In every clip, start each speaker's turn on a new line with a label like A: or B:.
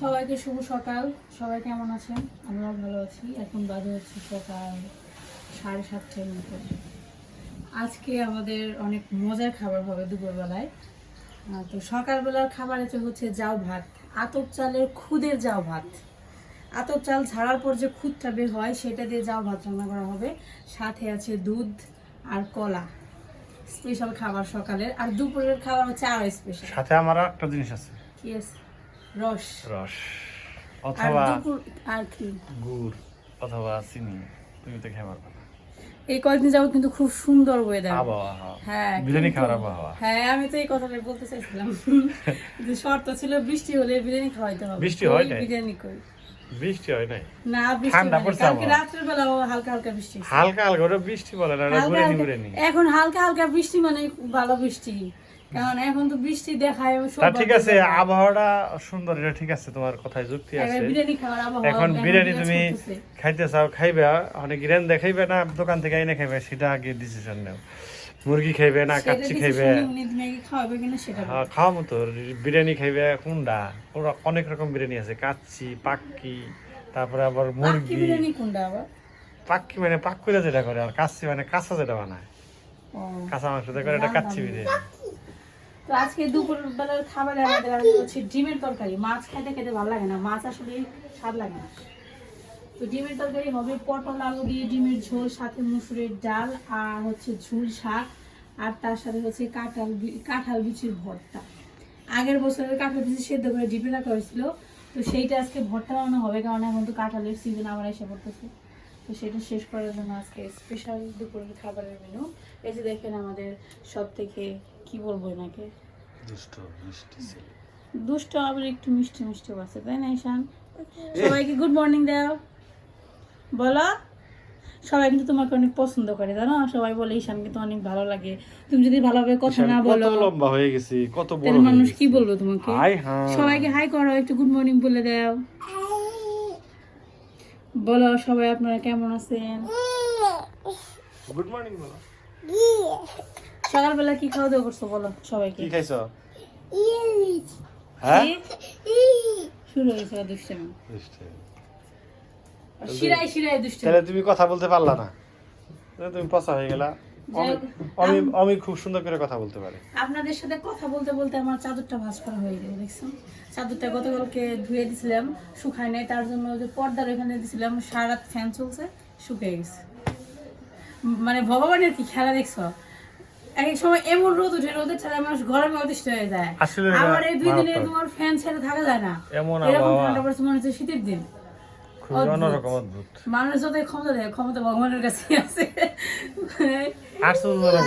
A: সবাইকে শুভ সকাল। সবাই কেমন আছেন? আমরা ভালো আছি। এখন বাজে হচ্ছে সকাল সাড়ে সাতটার মতো। আজকে আমাদের অনেক মজার খাবার হবে দুপুরবেলায়। তো সকালবেলার খাবার হচ্ছে হচ্ছে জাউ ভাত। আতপ চালের খুদের জাউ ভাত। আতপ চাল ছাড়ার পর যে খুদটা বের হয় সেটা দিয়ে জাউ ভাত রান্না করা হবে। সাথে আছে দুধ আর কলা। স্পেশাল খাবার সকালের। আর দুপুরের খাবার হচ্ছে আরও স্পেশাল
B: সাথে আমার একটা জিনিস আছে।
A: কি আছে রস।
B: রস। অথবা
A: আর কি?
B: গুড় অথবা চিনি তুমি তো
A: এই কয়েকদিন যাব কিন্তু খুব সুন্দর ওয়েদার হ্যাঁ
B: বিরিয়ানি খাওয়ার আবহাওয়া।
A: হ্যাঁ আমি তো এই বলতে চাইছিলাম। যে শর্ত ছিল বৃষ্টি হলে বিরিয়ানি খাওয়াইতে হবে।
B: বৃষ্টি হয়?
A: বিরিয়ানি কই?
B: বৃষ্টি হয় নাই?
A: না বৃষ্টি
B: ঠান্ডা পড়ছে
A: কালকে বেলাও হালকা হালকা বৃষ্টি
B: হালকা হালকা বৃষ্টি বলে না।
A: এখন হালকা হালকা বৃষ্টি মানে ভালো বৃষ্টি। কারণ এখন তো বৃষ্টি দেখায়
B: তা ঠিক আছে আবহাওয়াটা সুন্দর এটা ঠিক আছে তোমার কথায় যুক্তি আছে। এখন বিরিয়ানি তুমি খাইতে চাও খাইবে অনেক গ্রেন দেখাইবে না দোকান থেকে এনে খাইবে সেটা আগে ডিসিশন নেও। মুরগি খাইবে না কাচ্চি খাইবে। হ্যাঁ, খাওয়া মতো বিরিয়ানি খাইবে কোনটা ওরা অনেক রকম বিরিয়ানি আছে কাচ্চি পাক্কি তারপরে আবার মুরগি।
A: বিরিয়ানি কোনটা আবার?
B: পাক্কি মানে পাক করে যেটা করে আর কাচ্চি মানে কাঁচা যেটা বানায়। কাঁচা মাংস করে এটা কাচ্চি বিরিয়ানি।
A: তো আজকে দুপুর বেলার খাবারে আমাদের হচ্ছে ডিমের তরকারি। মাছ খাইতে খেতে ভালো লাগে না, মাছ আসলে স্বাদ লাগে না। তো ডিমের তরকারি হবে পটল, আলু দিয়ে ডিমের ঝোল, সাথে মুসুরের ডাল আর হচ্ছে ঝুল শাক। আর তার সাথে হচ্ছে কাঁঠাল কাঁঠাল বিচির ভর্তা। আগের বছরের কাঁঠাল বিচি সেদ্ধ করে ডিপে রাখা হয়েছিল, তো সেইটা আজকে ভর্তা বানানো হবে, কারণ এখন তো কাঁঠালের সিজন আবার এসে পড়তেছে। তো সেটা শেষ করার জন্য আজকে স্পেশাল দুপুরের খাবারের মেনু এই যে দেখেন আমাদের সব থেকে কি বলব এনাকে?
B: দুষ্ট মিষ্টি ছেলে।
A: দুষ্ট আবার একটু মিষ্টি মিষ্টি আছে তাই না ঈশান? সবাইকে গুড মর্নিং দাও। বলো সবাই কিন্তু তোমাকে অনেক পছন্দ করে জানো? সবাই বলে ঈশান কিন্তু অনেক ভালো লাগে। তুমি যদি ভালোভাবে কথা না
B: কত
A: বলো
B: লম্বা হয়ে গেছি কত বড় হয়ে
A: মানুষ কি বলব তোমাকে?
B: হাই হ্যাঁ
A: সবাইকে হাই করো একটু গুড মর্নিং বলে দাও। বলো সবাই আপনারা কেমন আছেন?
B: গুড মর্নিং বলো।
A: সকালবেলা কি খাওয়া দাওয়া করছ বলো সবাইকে?
B: কি খাইছো? হ্যাঁ?
A: শুরু হয়েছে দুষ্টামি।
B: দুষ্টে।
A: শিরাই শিরাই দুষ্টামি।
B: তাহলে তুমি কথা বলতে পারলা না। তুমি পচা হয়ে গেলা। আমি আমি খুব সুন্দর করে কথা বলতে পারি।
A: আপনাদের সাথে কথা বলতে বলতে আমার চাদরটা ভাঁজ করা হয়ে গেল দেখছেন? চাদরটা গতকালকে ধুয়ে দিছিলাম শুকায় নাই তার জন্য যে পর্দার ওখানে দিছিলাম সারা রাত ফ্যান চলছে শুকিয়ে গেছে। মানে ভগবানের কি খেলা দেখছ? এক এক সময় এমন রোদ উঠে রোদের ঠেলায় মানুষ গরমে অতিষ্ঠ হয়ে যায়। আবার এই দুই দিনে তোমার ফ্যান ছেড়ে থাকা যায় না।
B: এমন
A: ঠান্ডা পড়ছে মনে হচ্ছে শীতের দিন।
B: অন্যরকম অদ্ভুত।
A: মানুষ যতই ক্ষমতা দেয় ক্ষমতা ভগবানের কাছে আছে।
B: আশ্চর্যজনক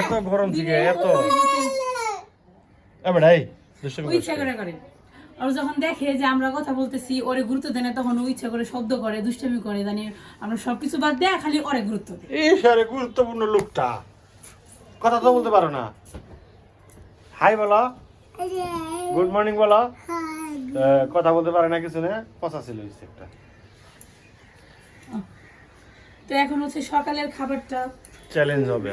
B: এত গরম থেকে এত এবার এই দুষ্টুমি
A: ও
B: করছে।
A: ইচ্ছা করে করে। আর যখন দেখে যে আমরা কথা বলতেছি ওরে গুরুত্ব দেয় না তখন ও ইচ্ছা করে শব্দ করে দুষ্টামি করে জানি আমরা সবকিছু বাদ দেয় খালি ওরে গুরুত্ব দেয়।
B: এই গুরুত্বপূর্ণ লোকটা। কথা তো বলতে পারো না। হাই বলো। গুড মর্নিং বলো। কথা বলতে পারে না কিছু না পচা ছিল একটা।
A: তো এখন হচ্ছে সকালের খাবারটা।
B: চ্যালেঞ্জ হবে।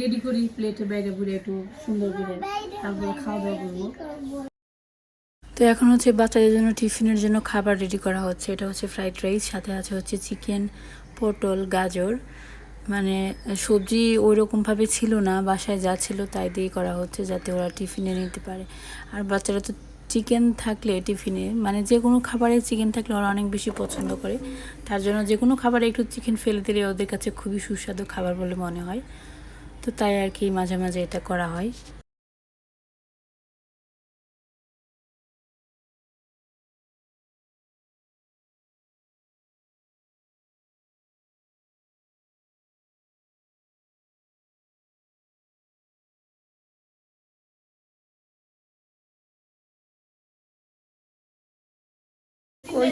A: রেডি করি প্লেটে বাইরে ঘুরে একটু সুন্দর করে তারপরে খাওয়া দাওয়া করব। তো এখন হচ্ছে বাচ্চাদের জন্য টিফিনের জন্য খাবার রেডি করা হচ্ছে। এটা হচ্ছে ফ্রাইড রাইস সাথে আছে হচ্ছে চিকেন পটল গাজর। মানে সবজি ওই রকমভাবে ছিল না, বাসায় যা ছিল তাই দিয়ে করা হচ্ছে যাতে ওরা টিফিনে নিতে পারে। আর বাচ্চারা তো চিকেন থাকলে টিফিনে মানে যে কোনো খাবারে চিকেন থাকলে ওরা অনেক বেশি পছন্দ করে। তার জন্য যে কোনো খাবারে একটু চিকেন ফেলে দিলে ওদের কাছে খুবই সুস্বাদু খাবার বলে মনে হয়। তো তাই আর কি মাঝে মাঝে এটা করা হয়।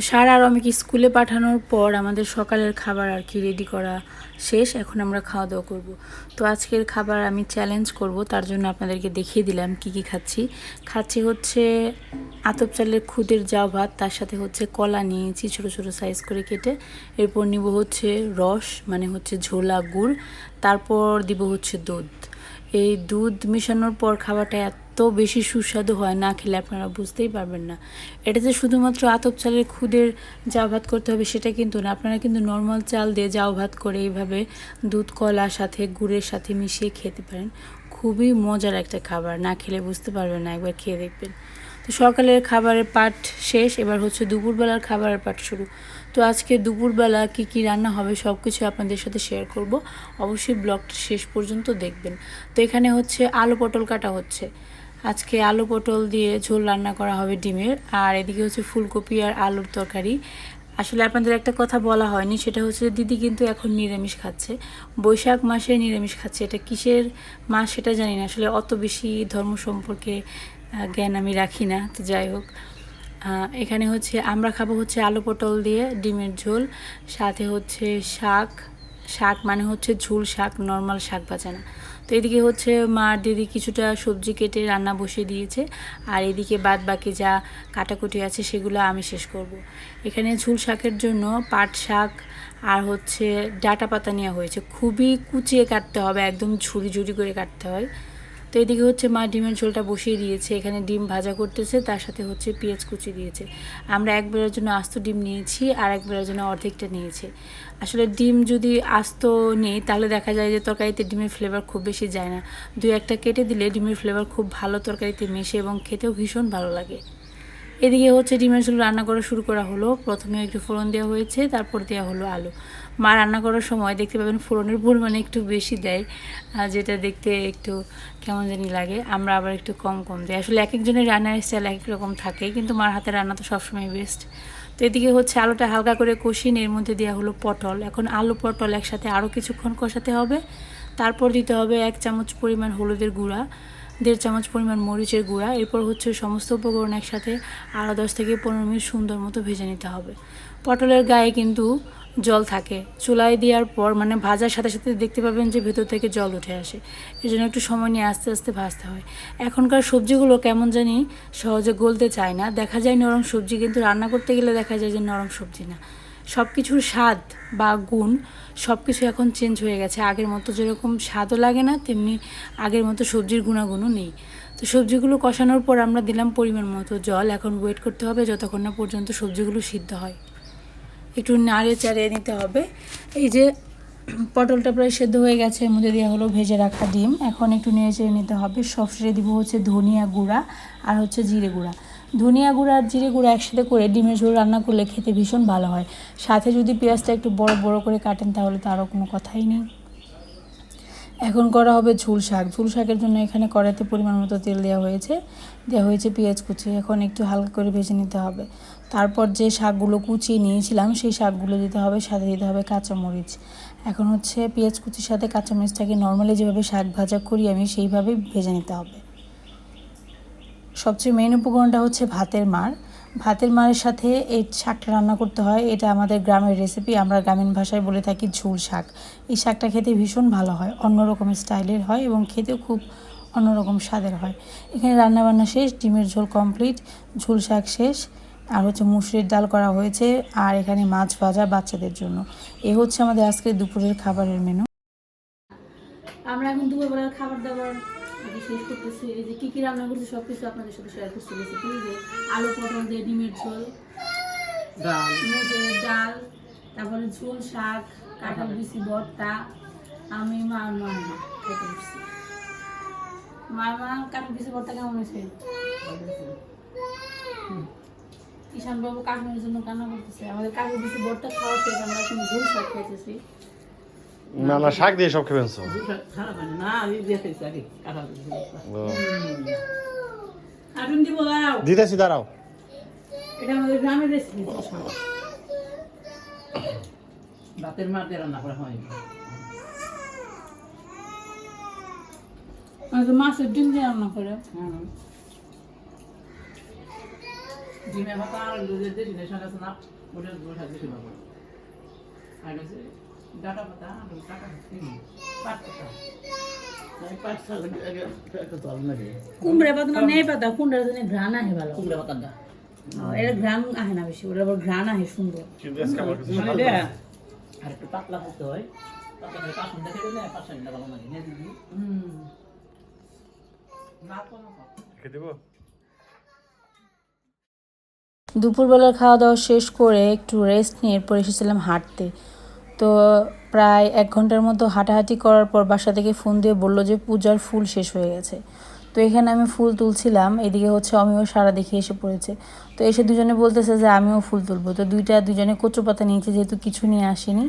A: তো সারা আর আমি কি স্কুলে পাঠানোর পর আমাদের সকালের খাবার আর কি রেডি করা শেষ, এখন আমরা খাওয়া দাওয়া করব। তো আজকের খাবার আমি চ্যালেঞ্জ করব, তার জন্য আপনাদেরকে দেখিয়ে দিলাম কি কি খাচ্ছি। খাচ্ছি হচ্ছে আতপ চালের খুদের জাউ ভাত, তার সাথে হচ্ছে কলা নিয়েছি ছোট ছোট সাইজ করে কেটে। এরপর নিব হচ্ছে রস মানে হচ্ছে ঝোলা গুড়, তারপর দিব হচ্ছে দুধ। এই দুধ মেশানোর পর খাবারটা এত বেশি সুস্বাদু হয় না খেলে আপনারা বুঝতেই পারবেন না। এটা যে শুধুমাত্র আতপ চালের খুদের জাউ ভাত করতে হবে সেটা কিন্তু না, আপনারা কিন্তু নর্মাল চাল দিয়ে জাউ ভাত করে এইভাবে দুধ কলার সাথে গুড়ের সাথে মিশিয়ে খেতে পারেন। খুবই মজার একটা খাবার, না খেলে বুঝতে পারবেন না, একবার খেয়ে দেখবেন। তো সকালের খাবারের পাট শেষ, এবার হচ্ছে দুপুরবেলার খাবারের পাট শুরু। তো আজকে দুপুরবেলা কি কি রান্না হবে সব কিছু আপনাদের সাথে শেয়ার করব। অবশ্যই ব্লগটা শেষ পর্যন্ত দেখবেন। তো এখানে হচ্ছে আলু পটল কাটা হচ্ছে। আজকে আলু পটল দিয়ে ঝোল রান্না করা হবে ডিমের। আর এদিকে হচ্ছে ফুলকপি আর আলুর তরকারি। আসলে আপনাদের একটা কথা বলা হয়নি, সেটা হচ্ছে দিদি কিন্তু এখন নিরামিষ খাচ্ছে। বৈশাখ মাসে নিরামিষ খাচ্ছে। এটা কিসের মাস সেটা জানি না। আসলে অত বেশি ধর্ম সম্পর্কে জ্ঞান আমি রাখি না। তো যাই হোক। এখানে হচ্ছে আমরা খাব হচ্ছে আলু পটল দিয়ে, ডিমের ঝোল, সাথে হচ্ছে শাক। শাক মানে হচ্ছে ঝুল শাক নর্মাল শাক ভাজা না। তো এদিকে হচ্ছে মার দিদি কিছুটা সবজি কেটে রান্না বসিয়ে দিয়েছে। আর এদিকে বাদ বাকি যা কাটাকুটি আছে সেগুলো আমি শেষ করব। এখানে ঝুল শাকের জন্য পাট শাক আর হচ্ছে ডাটা পাতা নেওয়া হয়েছে। খুবই কুচিয়ে কাটতে হবে, একদম ঝুড়ি ঝুড়ি করে কাটতে হয়। তো এদিকে হচ্ছে মা ডিমের ঝোলটা বসিয়ে দিয়েছে, এখানে ডিম ভাজা করতেছে, তার সাথে হচ্ছে পেঁয়াজ কুচি দিয়েছে। আমরা এক বেলার জন্য আস্ত ডিম নিয়েছি আর এক বেলার জন্য অর্ধেকটা নিয়েছি। আসলে ডিম যদি আস্ত নেই, তাহলে দেখা যায় যে তরকারিতে ডিমের ফ্লেভার খুব বেশি যায় না। দু একটা কেটে দিলে ডিমের ফ্লেভার খুব ভালো তরকারিতে মেশে এবং খেতেও ভীষণ ভালো লাগে। এদিকে হচ্ছে ডিমের ঝোল রান্না করা শুরু করা হলো। প্রথমে একটু ফোড়ন দেওয়া হয়েছে, তারপর দেওয়া হলো আলু। মা রান্না করার সময় দেখতে পাবেন ফোড়নের পরিমাণে একটু বেশি দেয় যেটা দেখতে একটু কেমন জানি লাগে। আমরা আবার একটু কম কম দিই। আসলে এক একজনের রান্নার স্টাইল এক রকম থাকে, কিন্তু মার হাতে রান্না তো সবসময় বেস্ট তো এদিকে হচ্ছে আলুটা হালকা করে কষিয়ে এর মধ্যে দেওয়া হলো পটল। এখন আলু, পটল একসাথে আরও কিছুক্ষণ কষাতে হবে। তারপর দিতে হবে এক চামচ পরিমাণ হলুদের গুঁড়া, দেড় চামচ পরিমাণ মরিচের গুঁড়া। এরপর হচ্ছে সমস্ত উপকরণ একসাথে আরও দশ থেকে পনেরো মিনিট সুন্দর মতো ভেজে নিতে হবে। পটলের গায়ে কিন্তু জল থাকে। চুলায় দেওয়ার পর মানে ভাজার সাথে সাথে দেখতে পাবেন যে ভেতর থেকে জল উঠে আসে। এই জন্য একটু সময় নিয়ে আস্তে আস্তে ভাজতে হয়। এখনকার সবজিগুলো কেমন জানি সহজে গলতে চায় না। দেখা যায় নরম সবজি, কিন্তু রান্না করতে গেলে দেখা যায় যে নরম সবজি না। সব কিছুর স্বাদ বা গুণ সব কিছু এখন চেঞ্জ হয়ে গেছে। আগের মতো যেরকম স্বাদও লাগে না, তেমনি আগের মতো সবজির গুণাগুণও নেই। তো সবজিগুলো কষানোর পর আমরা দিলাম পরিমাণ মতো জল। এখন ওয়েট করতে হবে যতক্ষণ না পর্যন্ত সবজিগুলো সিদ্ধ হয়। একটু নাড়ে চাড়িয়ে নিতে হবে। এই যে পটলটা প্রায় সেদ্ধ হয়ে গেছে, এর মধ্যে দেওয়া হলো ভেজে রাখা ডিম। এখন একটু নেড়ে চেড়ে নিতে হবে। সব সেরে দিব হচ্ছে ধনিয়া গুঁড়া আর হচ্ছে জিরে গুঁড়া। ধনিয়া গুঁড়া আর জিরে গুঁড়া একসাথে করে ডিমের ঝোল রান্না করলে খেতে ভীষণ ভালো হয়। সাথে যদি পেঁয়াজটা একটু বড় বড় করে কাটেন তাহলে তো আরও কোনো কথাই নেই। এখন করা হবে ঝুল শাক। ঝুল শাকের জন্য এখানে কড়াইতে পরিমাণ মতো তেল দেওয়া হয়েছে। দেওয়া হয়েছে পেঁয়াজ কুচি। এখন একটু হালকা করে ভেজে নিতে হবে। তারপর যে শাকগুলো কুচিয়ে নিয়েছিলাম, সেই শাকগুলো দিতে হবে, সাথে দিতে হবে কাঁচামরিচ। এখন হচ্ছে পেঁয়াজ কুচির সাথে কাঁচামরিচটাকে নর্মালি যেভাবে শাক ভাজা করি আমি, সেইভাবেই ভেজে নিতে হবে। সবচেয়ে মেন উপকরণটা হচ্ছে ভাতের মার। ভাতের মারের সাথে এই শাকটা রান্না করতে হয়। এটা আমাদের গ্রামের রেসিপি আমরা গ্রামীণ ভাষায় বলে থাকি ঝুল শাক। এই শাকটা খেতে ভীষণ ভালো হয়, অন্যরকম স্টাইলের হয় এবং খেতেও খুব অন্যরকম স্বাদের হয়। এখানে রান্নাবান্না শেষ, ডিমের ঝোল কমপ্লিট ঝুল শাক শেষ, আর হচ্ছে মুসুরির ডাল করা হয়েছে, আর এখানে মাছ ভাজা বাচ্চাদের জন্য। এ হচ্ছে আমাদের আজকের দুপুরের খাবারের মেনু আমরা এখন দুপুরবেলার খাবার দাবার আগে শেষ করতেছি। এই যে কী কী রান্না করছি সব কিছু আপনাদের সাথে শেয়ার করছি। রেসিপি যে আলু পটল দিয়ে ডিমের ঝোল
C: ডাল।
A: ডাল তারপরে ঝোল শাক কাঁঠাল বিচি ভর্তা। আমি মা আর মামা খেতে বসছি। মামা কাঁঠাল বিচি ভর্তা কেমন হয়েছে? ঈশান বাবু কাশ্মীরের জন্য কান্না করতেছে। আমাদের কাঁঠাল বিচি ভর্তা খাওয়া শেষ আমরা এখন ঝোল শাক খাইতেছি।
B: না না শাক দিয়ে সব
C: দিয়ে
A: দিব দাঁড়াও।
B: দিতেছি দাঁড়াও।
C: ভাতের মার দিয়ে রান্না করা হয়
A: মাছের ডিম দিয়ে রান্না করে।
C: ডিমের ভাত আর দুধের দেশি দেশে আছে না ওটা বসা দেশি বাবা আর ডাটা পাতা আর টাকা পাট পাতা
A: কুমড়া নেই জন্য ঘ্রাণ আহে ভালো।
C: কুমড়া
A: এটা ঘ্রাণ আহে না বেশি ওটা আবার ঘ্রাণ আহে সুন্দর।
C: আর। একটু পাতলা করতে হয়।
B: দেবো।
A: দুপুরবেলার খাওয়া দাওয়া শেষ করে একটু রেস্ট নিয়ে এরপর এসেছিলাম হাঁটতে। তো প্রায় এক ঘণ্টার মতো হাঁটাহাঁটি করার পর বাসা থেকে ফোন দিয়ে বলল যে পূজার ফুল শেষ হয়ে গেছে। তো এখানে আমি ফুল তুলছিলাম, এদিকে হচ্ছে আমিও সারা দেখে এসে পড়েছে। তো এসে দুজনে বলতেছে যে আমিও ফুল তুলবো। তো দুইটা দুজনে কচু পাতা নিয়েছে, যেহেতু কিছু নিয়ে আসিনি,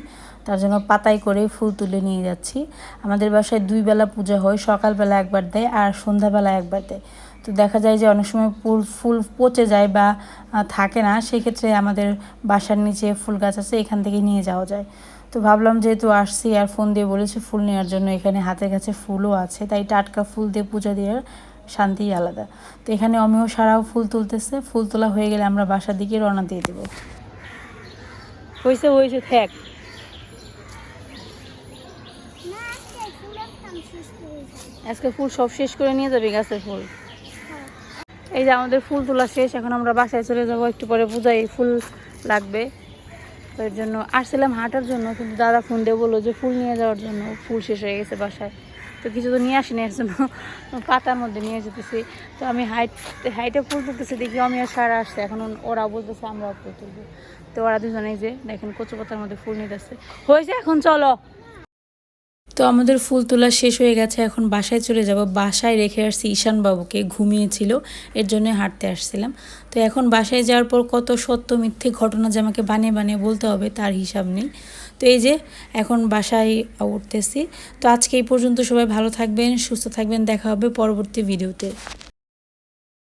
A: তার জন্য পাতায় করে ফুল তুলে নিয়ে যাচ্ছি। আমাদের বাসায় দুই বেলা পূজা হয়, সকালবেলা একবার দেয় আর সন্ধ্যাবেলা একবার দেয়। তো দেখা যায় যে অনেক সময় ফুল ফুল পচে যায় বা থাকে না সেক্ষেত্রে আমাদের বাসার নিচে ফুল গাছ আছে এখান থেকে নিয়ে যাওয়া যায়। তো ভাবলাম যেহেতু আসছি আর ফোন দিয়ে বলেছে ফুল নেওয়ার জন্য এখানে হাতের কাছে ফুলও আছে তাই টাটকা ফুল দিয়ে পূজা দেওয়ার শান্তি আলাদা। তো এখানে অমিও সারাও ফুল তুলতেছে ফুল তোলা হয়ে গেলে আমরা বাসার দিকে রওনা দিয়ে দেবো। হয়েছে হয়েছে থাক। আজকে ফুল সব শেষ করে নিয়ে যাবি গাছের ফুল। এই যে আমাদের ফুল তোলা শেষ, এখন আমরা বাসায় চলে যাব, একটু পরে পূজায় ফুল লাগবে। তো এর জন্য আসছিলাম হাঁটার জন্য, কিন্তু দাদা ফোন দিয়ে বলল যে ফুল নিয়ে যাওয়ার জন্য ফুল শেষ হয়ে গেছে বাসায়। তো কিছু তো নিয়ে আসিনি এর জন্য, পাতার মধ্যে নিয়ে যেতেছি। তো আমি হাইট হাইটে ফুল তুলতেছি, দেখি আমি আর সারা আসছে, এখন ওরা বলতেছে আমরা ফুল তুলবো। তো ওরা দুজনেই যে দেখেন কচু পাতার মধ্যে ফুল নিতেছে। হয়েছে এখন, চলো। তো আমাদের ফুল তোলা শেষ হয়ে গেছে, এখন বাসায় চলে যাব। বাসায় রেখে আসছি ঈশানবাবুকে, ঘুমিয়েছিল, এর জন্য হাঁটতে আসছিলাম। তো এখন বাসায় যাওয়ার পর কত সত্য মিথ্যে ঘটনা যে আমাকে বানিয়ে বানিয়ে বলতে হবে, তার হিসাব নেই। তো এই যে, এখন বাসায় উঠতেছি। তো আজকে এই পর্যন্ত সবাই ভালো থাকবেন, সুস্থ থাকবেন, দেখা হবে পরবর্তী ভিডিওতে।